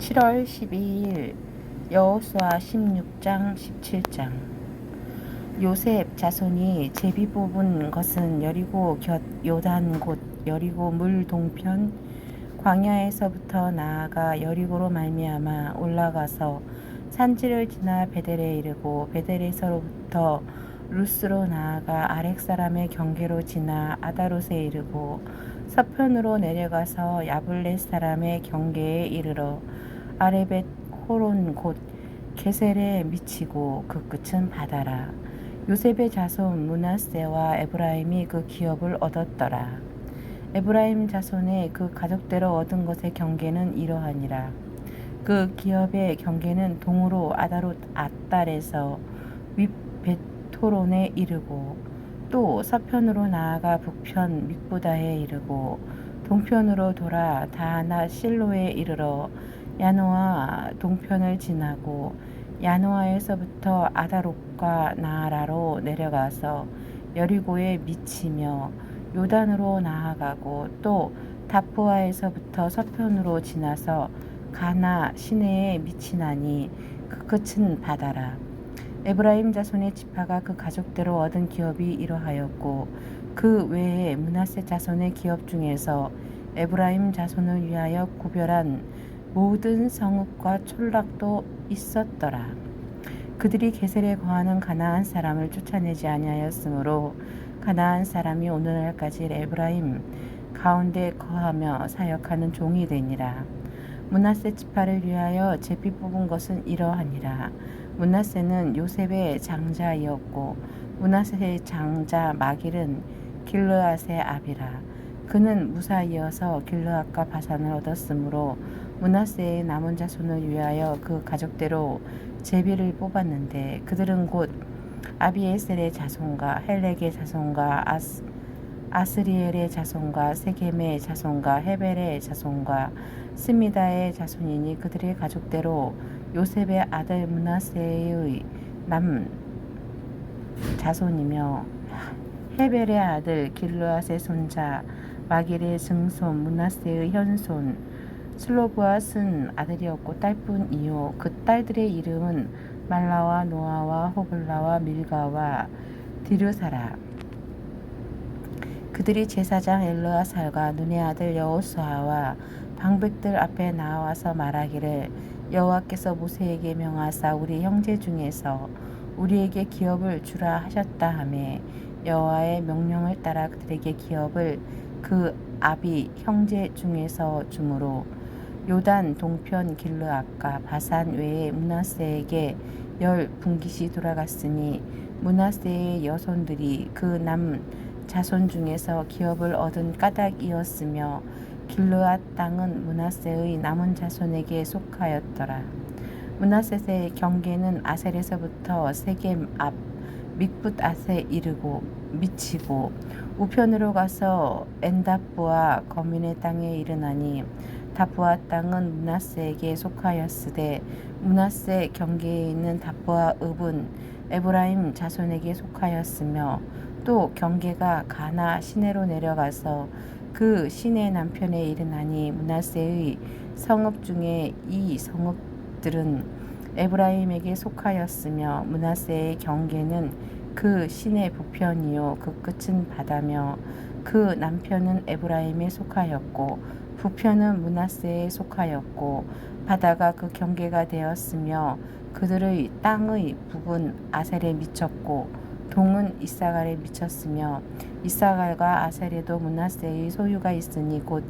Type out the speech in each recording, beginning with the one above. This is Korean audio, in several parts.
7월 12일 여호수아 16장 17장. 요셉 자손이 제비 뽑은 것은 여리고 곁 요단 곧 여리고 물 동편 광야에서부터 나아가 여리고로 말미암아 올라가서 산지를 지나 베델에 이르고 베델에서로부터 루스로 나아가 아렉 사람의 경계로 지나 아다롯에 이르고 서편으로 내려가서 야블렛 사람의 경계에 이르러 아레벳 호론 곧 게셀에 미치고 그 끝은 바다라. 요셉의 자손 문하세와 에브라임이 그 기업을 얻었더라. 에브라임 자손의 그 가족대로 얻은 것의 경계는 이러하니라. 그 기업의 경계는 동으로 아다롯 아딸에서 윗베토론에 이르고 또 서편으로 나아가 북편 mik부다에 이르고 동편으로 돌아 다나 실로에 이르러 야노아 동편을 지나고 야노아에서부터 아다롯과 나아라로 내려가서 여리고에 미치며 요단으로 나아가고 또 다프아에서부터 서편으로 지나서 가나 시내에 미치나니 그 끝은 바다라. 에브라임 자손의 지파가 그 가족대로 얻은 기업이 이러하였고 그 외에 문하세 자손의 기업 중에서 에브라임 자손을 위하여 구별한 모든 성읍과 촌락도 있었더라. 그들이 게셀에 거하는 가나안 사람을 쫓아내지 아니하였으므로 가나안 사람이 오늘날까지 에브라임 가운데 거하며 사역하는 종이 되니라. 문하세 지파를 위하여 제비 뽑은 것은 이러하니라. 문하세는 요셉의 장자이었고 문하세의 장자 마길은 길르앗의 아비라. 그는 무사이어서 길르앗과 바산을 얻었으므로 문하세의 남은 자손을 위하여 그 가족대로 제비를 뽑았는데 그들은 곧 아비에셀의 자손과 헬렉의 자손과 아스, 아스리엘의 자손과 세겜의 자손과 헤벨의 자손과 스미다의 자손이니 그들의 가족대로 요셉의 아들 문하세의 남 자손이며 헤벨의 아들 길르앗의 손자 마길의 증손 문하세의 현손 슬로브앗은 아들이었고 딸뿐 이요 그 딸들의 이름은 말라와 노아와 호글라와 밀가와 디르사라. 그들이 제사장 엘르아살과 눈의 아들 여호수아와 방백들 앞에 나와서 말하기를 여호와께서 모세에게 명하사 우리 형제 중에서 우리에게 기업을 주라 하셨다 하매 여호와의 명령을 따라 그들에게 기업을 그 아비 형제 중에서 주므로 요단 동편 길르앗과 바산 외에 문하세에게 열 분깃이 돌아갔으니 문하세의 여손들이 그 남 자손 중에서 기업을 얻은 까닭이었으며 길르앗 땅은 문하세의 남은 자손에게 속하였더라. 문하세의 경계는 아셀에서부터 세겜 앞 믹붓 아세 이르고 미치고 우편으로 가서 엔다프와 거민의 땅에 이르나니 다프아 땅은 문하세에게 속하였으되 문하세 경계에 있는 다프아 읍은 에브라임 자손에게 속하였으며 또 경계가 가나 시내로 내려가서 그 시내 남편에 이르나니 문하세의 성읍 중에 이 성읍들은 에브라임에게 속하였으며 문하세의 경계는 그 시내 북편이요. 그 끝은 바다며 그 남편은 에브라임에 속하였고 북편은 문하세에 속하였고 바다가 그 경계가 되었으며 그들의 땅의 북은 아셀에 미쳤고 동은 이사갈에 미쳤으며 이사갈과 아셀에도 문하세의 소유가 있으니 곧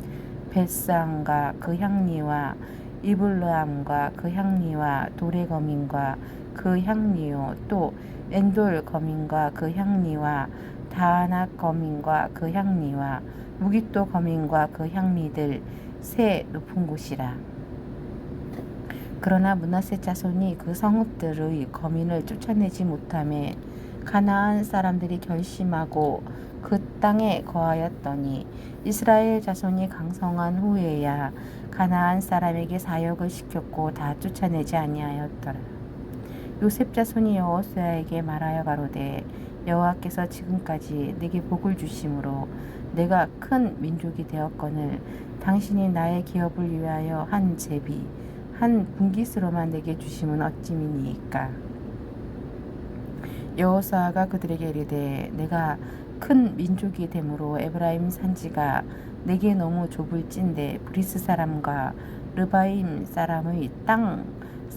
벳상과 그 향리와 이블르함과 그 향리와 도레 거민과 그 향리요. 또 엔돌 거민과 그 향리와 다낙 거민과 그 향리와 무기또 거민과 그 향리들 새 높은 곳이라. 그러나 문하세 자손이 그 성읍들의 거민을 쫓아내지 못함에 가나안 사람들이 결심하고 그 땅에 거하였더니 이스라엘 자손이 강성한 후에야 가나안 사람에게 사역을 시켰고 다 쫓아내지 아니하였더라. 요셉 자손이 여호수아에게 말하여 가로되 여호와께서 지금까지 내게 복을 주심으로 내가 큰 민족이 되었거늘 당신이 나의 기업을 위하여 한 제비 한 분깃으로만 내게 주심은 어찌미니이까? 여호수아가 그들에게 이르되 내가 큰 민족이 되므로 에브라임 산지가 내게 너무 좁을진데 브리스 사람과 르바임 사람의 땅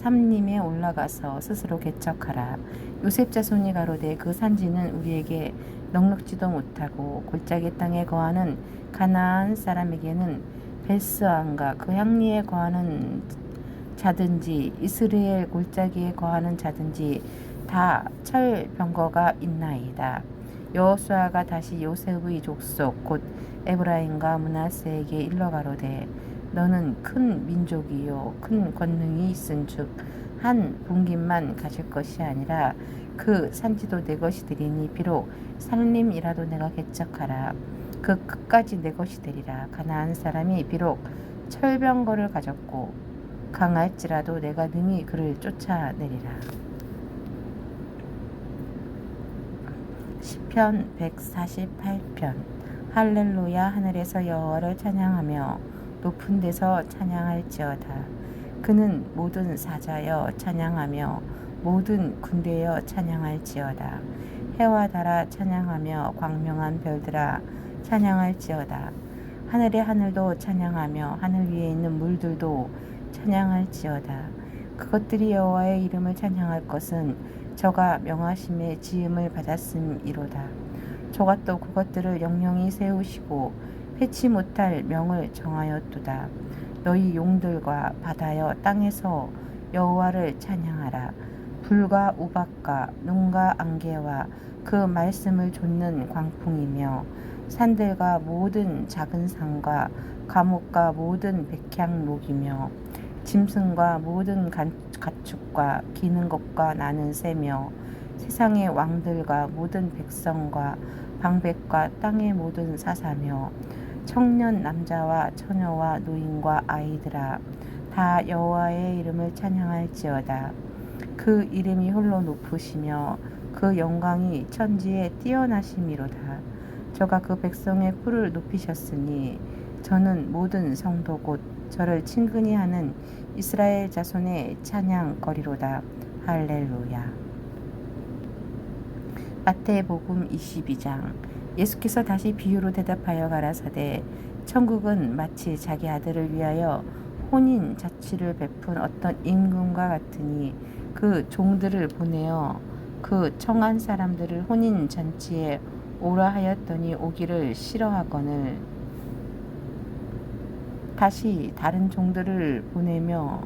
삼림에 올라가서 스스로 개척하라. 요셉 자손이 가로되 그 산지는 우리에게 넉넉지도 못하고 골짜기 땅에 거하는 가나안 사람에게는 벨스안과 그 향리에 거하는 자든지 이스라엘 골짜기에 거하는 자든지 다 철병거가 있나이다. 여호수아가 다시 요셉의 족속 곧 에브라임과 문하세에게 일러 가로되 너는 큰 민족이요. 큰 권능이 있은즉 한 분깃만 가질 것이 아니라 그 산지도 내 것이 되리니 비록 산림이라도 내가 개척하라. 그 끝까지 내 것이 되리라. 가나안 사람이 비록 철병거를 가졌고 강할지라도 내가 능히 그를 쫓아내리라. 시편 148편. 할렐루야. 하늘에서 여호와를 찬양하며 높은 데서 찬양할지어다. 그는 모든 사자여 찬양하며 모든 군대여 찬양할지어다. 해와 달아 찬양하며 광명한 별들아 찬양할지어다. 하늘의 하늘도 찬양하며 하늘 위에 있는 물들도 찬양할지어다. 그것들이 여호와의 이름을 찬양할 것은 저가 명하심의 지음을 받았음이로다. 저가 또 그것들을 영영히 세우시고 패치 못할 명을 정하였도다. 너희 용들과 바다여 땅에서 여호와를 찬양하라. 불과 우박과 눈과 안개와 그 말씀을 좇는 광풍이며 산들과 모든 작은 산과 감옥과 모든 백향목이며 짐승과 모든 가축과 기는 것과 나는 새며 세상의 왕들과 모든 백성과 방백과 땅의 모든 사사며 청년 남자와 처녀와 노인과 아이들아 다 여호와의 이름을 찬양할지어다. 그 이름이 홀로 높으시며 그 영광이 천지에 뛰어나심이로다. 저가 그 백성의 뿔을 높이셨으니 저는 모든 성도 곧 저를 친근히 하는 이스라엘 자손의 찬양거리로다. 할렐루야. 마태복음 22장 예수께서 다시 비유로 대답하여 가라사대 천국은 마치 자기 아들을 위하여 혼인 자취를 베푼 어떤 임금과 같으니 그 종들을 보내어 그 청한 사람들을 혼인 잔치에 오라 하였더니 오기를 싫어하거늘. 다시 다른 종들을 보내며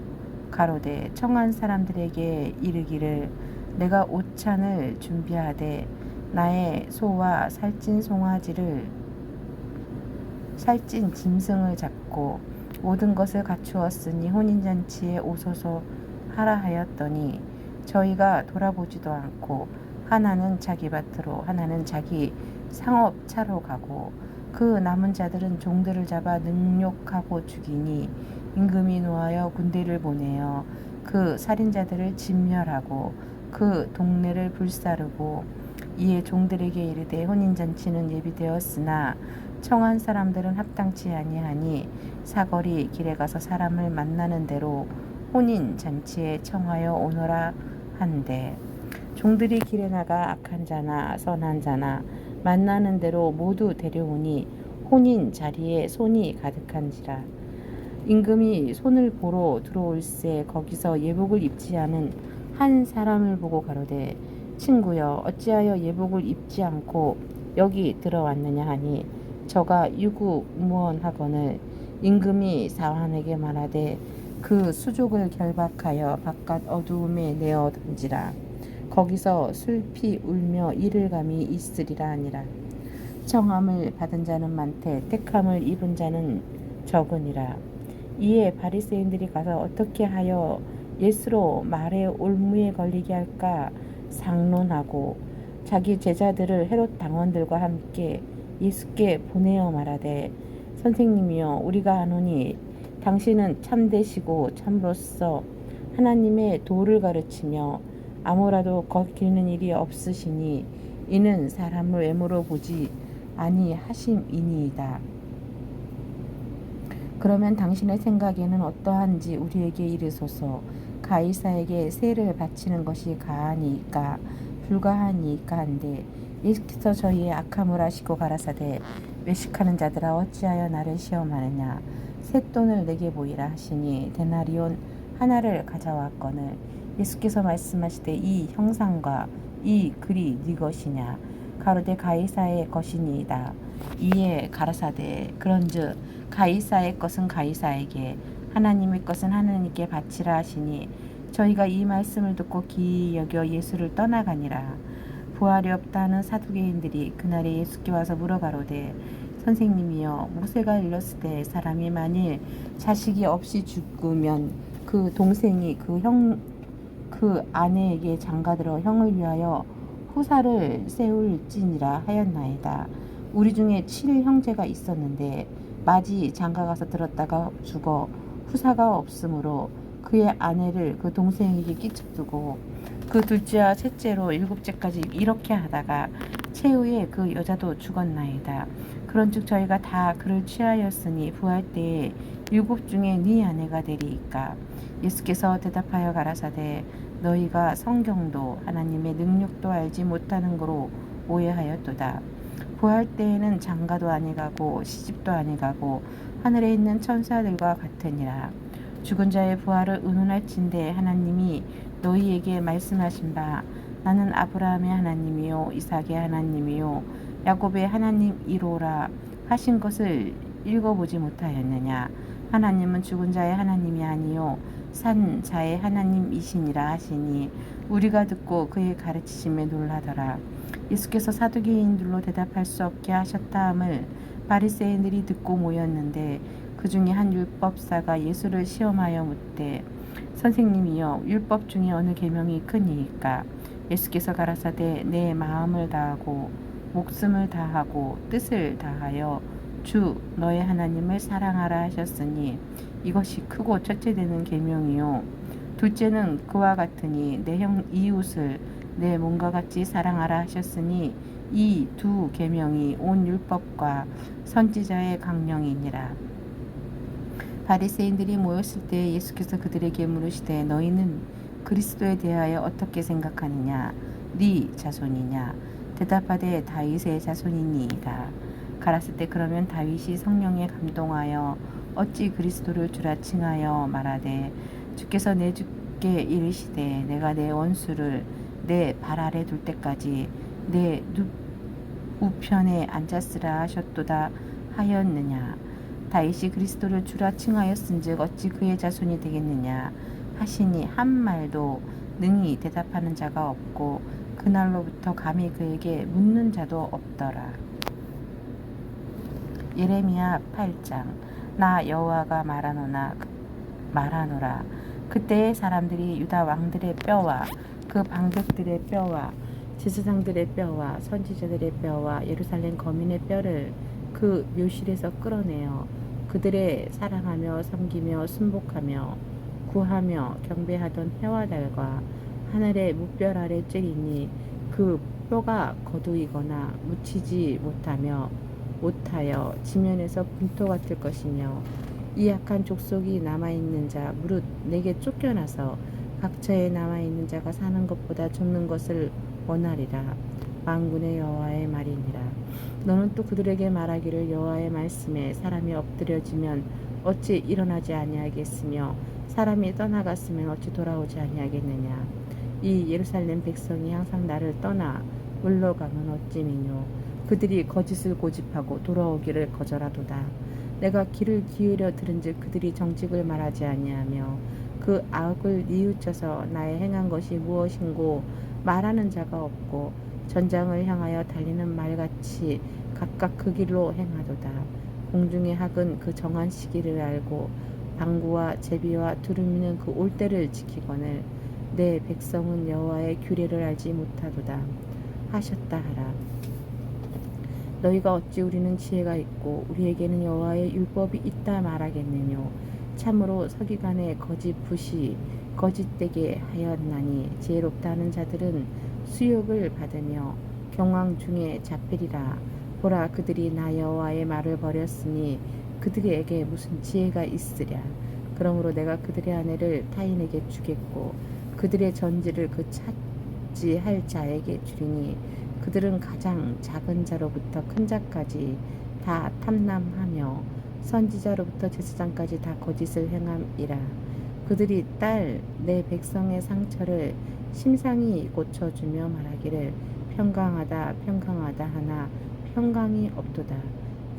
가로되 청한 사람들에게 이르기를 내가 오찬을 준비하되 나의 소와 살찐 송아지를 살찐 짐승을 잡고 모든 것을 갖추었으니 혼인잔치에 오소서 하라 하였더니 저희가 돌아보지도 않고 하나는 자기 밭으로 하나는 자기 상업차로 가고 그 남은 자들은 종들을 잡아 능욕하고 죽이니 임금이 노하여 군대를 보내어 그 살인자들을 진멸하고 그 동네를 불사르고 이에 종들에게 이르되 혼인잔치는 예비되었으나 청한 사람들은 합당치 아니하니 사거리 길에 가서 사람을 만나는 대로 혼인 잔치에 청하여 오너라 한데 종들이 길에 나가 악한 자나 선한 자나 만나는 대로 모두 데려오니 혼인 자리에 손이 가득한지라. 임금이 손을 보러 들어올새 거기서 예복을 입지 않은 한 사람을 보고 가로되 친구여 어찌하여 예복을 입지 않고 여기 들어왔느냐 하니 저가 유구무원하거늘 임금이 사환에게 말하되 그 수족을 결박하여 바깥 어두움에 내어 던지라. 거기서 슬피 울며 이를 감이 있으리라 하니라. 청함을 받은 자는 많되 택함을 입은 자는 적으니라. 이에 바리새인들이 가서 어떻게 하여 예수로 말의 올무에 걸리게 할까 상론하고 자기 제자들을 헤롯 당원들과 함께 예수께 보내어 말하되 선생님이여 우리가 아노니 당신은 참되시고 참으로써 하나님의 도를 가르치며 아무라도 거기는 일이 없으시니 이는 사람을 외모로 보지 아니하심이니이다. 그러면 당신의 생각에는 어떠한지 우리에게 이르소서. 가이사에게 세를 바치는 것이 가하니까 불가하니까 한데 예수께서 저희의 악함을 아시고 가라사대 외식하는 자들아 어찌하여 나를 시험하느냐? 셋돈을 내게 보이라 하시니 데나리온 하나를 가져왔거늘 예수께서 말씀하시되 이 형상과 이 글이 네 것이냐? 가로되 가이사의 것이니이다 이에 가라사대 그런즉 가이사의 것은 가이사에게 하나님의 것은 하나님께 바치라 하시니 저희가 이 말씀을 듣고 기이 여겨 예수를 떠나가니라 부활이 없다는 사두개인들이 그날에 예수께 와서 물어가로되 선생님이여 모세가 일렀을 때 사람이 만일 자식이 없이 죽으면 그 동생이 그 형 그 아내에게 장가들어 형을 위하여 후사를 세울지니라 하였나이다. 우리 중에 칠 형제가 있었는데 마지 장가가서 들었다가 죽어 후사가 없으므로 그의 아내를 그 동생에게 끼쳐두고 그 둘째와 셋째로 일곱째까지 이렇게 하다가 최후에 그 여자도 죽었나이다. 그런즉 저희가 다 그를 취하였으니 부활 때에 일곱 중에 네 아내가 되리이까. 예수께서 대답하여 가라사대 너희가 성경도 하나님의 능력도 알지 못하는 거로 오해하였도다. 부활 때에는 장가도 아니 가고 시집도 아니 가고 하늘에 있는 천사들과 같으니라. 죽은 자의 부활을 의논할진대 하나님이 너희에게 말씀하신 바 나는 아브라함의 하나님이요 이삭의 하나님이요 야곱의 하나님이로라 하신 것을 읽어보지 못하였느냐 하나님은 죽은 자의 하나님이 아니요 산 자의 하나님이시니라 하시니 우리가 듣고 그의 가르치심에 놀라더라 예수께서 사두개인들로 대답할 수 없게 하셨다 함을 바리새인들이 듣고 모였는데 그 중에 한 율법사가 예수를 시험하여 묻되 선생님이여 율법 중에 어느 계명이 크니이까? 예수께서 가라사대 내 마음을 다하고 목숨을 다하고 뜻을 다하여 주 너의 하나님을 사랑하라 하셨으니 이것이 크고 첫째 되는 계명이요. 둘째는 그와 같으니 내 형 이웃을 내 몸과 같이 사랑하라 하셨으니 이 두 계명이 온 율법과 선지자의 강령이니라. 바리새인들이 모였을 때 예수께서 그들에게 물으시되 너희는 그리스도에 대하여 어떻게 생각하느냐 네 자손이냐 대답하되 다윗의 자손이니이다. 가라스 때 그러면 다윗이 성령에 감동하여 어찌 그리스도를 주라 칭하여 말하되 주께서 내 주께 이르시되 내가 내 원수를 내 발 아래 둘 때까지 내 우편에 앉았으라 하셨도다 하였느냐? 다윗이 그리스도를 주라 칭하였은즉 어찌 그의 자손이 되겠느냐? 하시니 한 말도 능히 대답하는 자가 없고 그날로부터 감히 그에게 묻는 자도 없더라. 예레미야 8장. 나 여호와가 말하노나 말하노라. 그때의 사람들이 유다 왕들의 뼈와 그 방백들의 뼈와 제사장들의 뼈와 선지자들의 뼈와 예루살렘 거민의 뼈를 그 묘실에서 끌어내어 그들의 사랑하며 섬기며 순복하며 구하며 경배하던 해와 달과 하늘의 무별 아래 쬐리니 그 뼈가 거두이거나 묻히지 못하며 못하여 지면에서 분토 같을 것이며 이 약한 족속이 남아있는 자 무릇 내게 쫓겨나서 각처에 남아 있는 자가 사는 것보다 죽는 것을 원하리라. 만군의 여호와의 말이니라. 너는 또 그들에게 말하기를 여호와의 말씀에 사람이 엎드려지면 어찌 일어나지 아니하겠으며 사람이 떠나갔으면 어찌 돌아오지 아니하겠느냐? 이 예루살렘 백성이 항상 나를 떠나 물러가면 어찌미뇨? 그들이 거짓을 고집하고 돌아오기를 거절하도다. 내가 귀를 기울여 들은즉 그들이 정직을 말하지 아니하며 그 악을 뉘우쳐서 나의 행한 것이 무엇인고 말하는 자가 없고 전장을 향하여 달리는 말같이 각각 그 길로 행하도다. 공중의 학은 그 정한 시기를 알고 방구와 제비와 두루미는 그 올 때를 지키거늘 내 백성은 여호와의 규례를 알지 못하도다 하셨다 하라. 너희가 어찌 우리는 지혜가 있고 우리에게는 여호와의 율법이 있다 말하겠느뇨 참으로 서기관의 거짓 부시 거짓되게 하였나니 지혜롭다 하는 자들은 수욕을 받으며 경황 중에 잡히리라. 보라 그들이 나 여호와의 말을 버렸으니 그들에게 무슨 지혜가 있으랴. 그러므로 내가 그들의 아내를 타인에게 주겠고 그들의 전지를 그 차지할 자에게 주리니 그들은 가장 작은 자로부터 큰 자까지 다 탐남하며 선지자로부터 제사장까지 다 거짓을 행함이라. 그들이 딸 내 백성의 상처를 심상히 고쳐주며 말하기를 평강하다 평강하다 하나 평강이 없도다.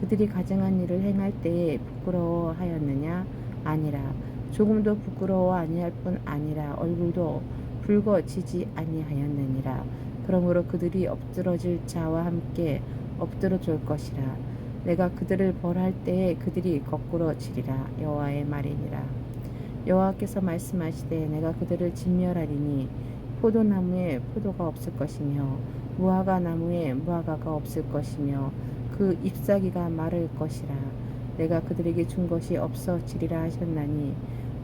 그들이 가증한 일을 행할 때에 부끄러워하였느냐? 아니라. 조금도 부끄러워 아니할 뿐 아니라 얼굴도 붉어지지 아니하였느니라. 그러므로 그들이 엎드러질 자와 함께 엎드러질 것이라 내가 그들을 벌할 때에 그들이 거꾸로 지리라. 여호와의 말이니라. 여호와께서 말씀하시되 내가 그들을 진멸하리니 포도나무에 포도가 없을 것이며 무화과 나무에 무화과가 없을 것이며 그 잎사귀가 마를 것이라. 내가 그들에게 준 것이 없어지리라 하셨나니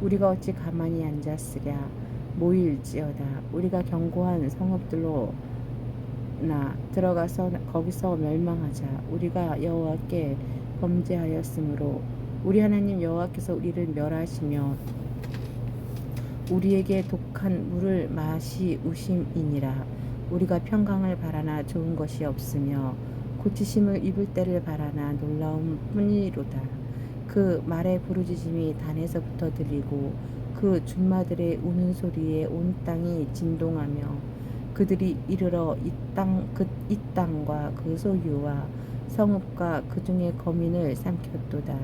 우리가 어찌 가만히 앉았으랴? 모일지어다. 우리가 견고한 성읍들로 나 들어가서 거기서 멸망하자. 우리가 여호와께 범죄하였으므로 우리 하나님 여호와께서 우리를 멸하시며 우리에게 독한 물을 마시우심이니라. 우리가 평강을 바라나 좋은 것이 없으며 고치심을 입을 때를 바라나 놀라움 뿐이로다. 그 말의 부르짖음이 단에서부터 들리고 그 준마들의 우는 소리에 온 땅이 진동하며 그들이 이르러 이 땅 그 이 땅과 그 소유와 성읍과 그 중에 거민을 삼켰도다.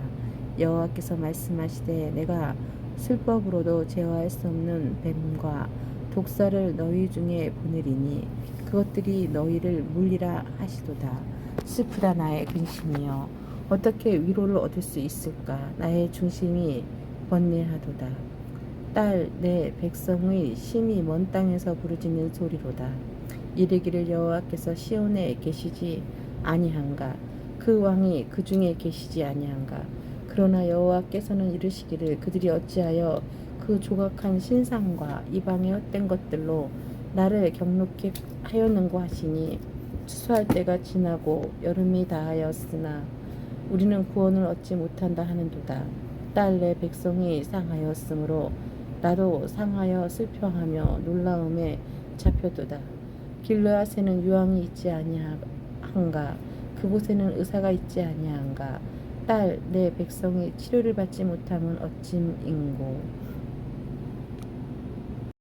여호와께서 말씀하시되 내가 술법으로도 제어할 수 없는 뱀과 독사를 너희 중에 보내리니 그것들이 너희를 물리라 하시도다. 슬프다 나의 근심이여. 어떻게 위로를 얻을 수 있을까? 나의 중심이 번뇌하도다 딸 내 백성의 심히 먼 땅에서 부르짖는 소리로다. 이르기를 여호와께서 시온에 계시지 아니한가? 그 왕이 그 중에 계시지 아니한가? 그러나 여호와께서는 이르시기를 그들이 어찌하여 그 조각한 신상과 이방의 헛된 것들로 나를 경록케 하였는고 하시니 추수할 때가 지나고 여름이 다하였으나 우리는 구원을 얻지 못한다 하는도다. 딸 내 백성이 상하였으므로 나도 상하여 슬퍼하며 놀라움에 잡혀도다. 길르앗에는 유황이 있지 아니한가? 그곳에는 의사가 있지 아니한가? 딸 내 백성이 치료를 받지 못함은 어찜인고